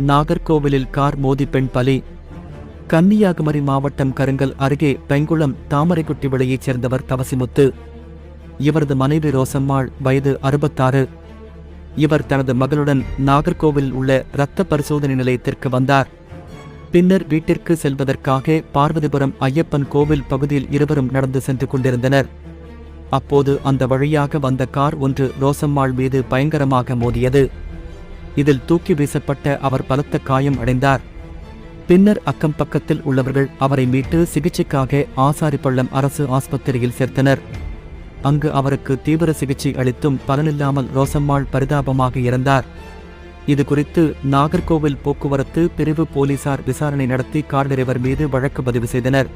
நாகர்கோவிலில் கார் மோதி பெண் பலி. கன்னியாகுமரி மாவட்டம் கருங்கல் அருகே பெங்குளம் தாமரைக்குட்டி விளையைச் சேர்ந்தவர் தவசிமுத்து. இவரது மனைவி ரோசம்மாள் வயது அறுபத்தாறு. இவர் தனது மகளுடன் நாகர்கோவில் உள்ள இரத்த பரிசோதனை நிலையத்திற்கு வந்தார். பின்னர் வீட்டிற்கு செல்வதற்காக பார்வதிபுரம் ஐயப்பன் கோவில் பகுதியில் இருவரும் நடந்து சென்று கொண்டிருந்தனர். அப்போது அந்த வழியாக வந்த கார் ஒன்று ரோசம்மாள் மீது பயங்கரமாக மோதியது. இதில் தூக்கி வீசப்பட்ட அவர் பலத்த காயம் அடைந்தார். பின்னர் அக்கம் பக்கத்தில் உள்ளவர்கள் அவரை மீட்டு சிகிச்சைக்காக ஆசாரிப்பள்ளம் அரசு ஆஸ்பத்திரியில் சேர்த்தனர். அங்கு அவருக்கு தீவிர சிகிச்சை அளித்தும் பலனில்லாமல் ரோசம்மாள் பரிதாபமாக இறந்தார். இது குறித்து நாகர்கோவில் போக்குவரத்து பிரிவு போலீசார் விசாரணை நடத்தி கார் டிரைவர் மீது வழக்கு பதிவு செய்தனர்.